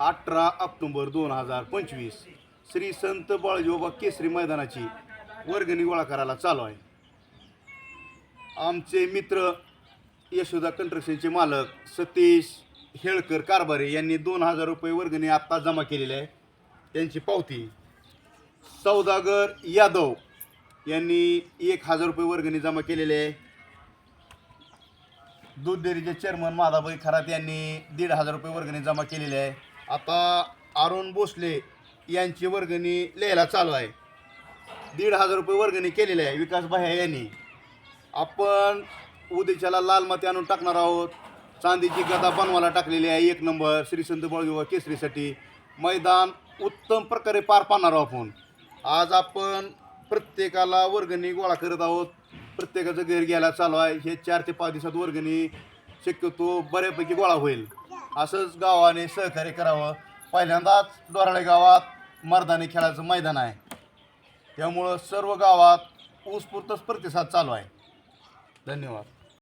अठरा ऑक्टोंबर दोन हजार पंचवीस. श्री संत बाळजोबा केसरी मैदानाची वर्गणी गोळा करायला चालू आहे. आमचे मित्र यशोदा कंस्ट्रक्शनचे मालक सतीश हेळकर कारभारे यांनी दोन हजार रुपये वर्गणी आत्ता जमा केलेले आहे. त्यांची पावती. सौदागर यादव यांनी एक हजार रुपये वर्गणी जमा केलेले आहे. दूध डेअरीचे चेअरमन माधाबाई खरात यांनी दीड हजार रुपये वर्गणी जमा केलेली आहे. आता अरुण भोसले यांची वर्गणी लिहायला चालू आहे. दीड हजार रुपये वर्गणी केलेली आहे विकास भाया यांनी. आपण उद्याच्याला लाल माती आणून टाकणार आहोत. चांदीची गदा बनवायला टाकलेली आहे एक नंबर श्री संत बळगोवा केसरीसाठी. मैदान उत्तम प्रकारे पार पाडणार आहोत आपण. आज आपण प्रत्येकाला वर्गणी गोळा करत आहोत. प्रत्येकाचं घर घ्यायला चालू आहे. हे चार ते पाच दिवसात वर्गणी शक्यतो बऱ्यापैकी गोळा होईल. असंच गावाने सहकार्य करावं. पहिल्यांदाच डोराळे गावात मर्दानी खेळाचं मैदान आहे. त्यामुळं सर्व गावात ऊसपुरतच प्रतिसाद चालू आहे. धन्यवाद.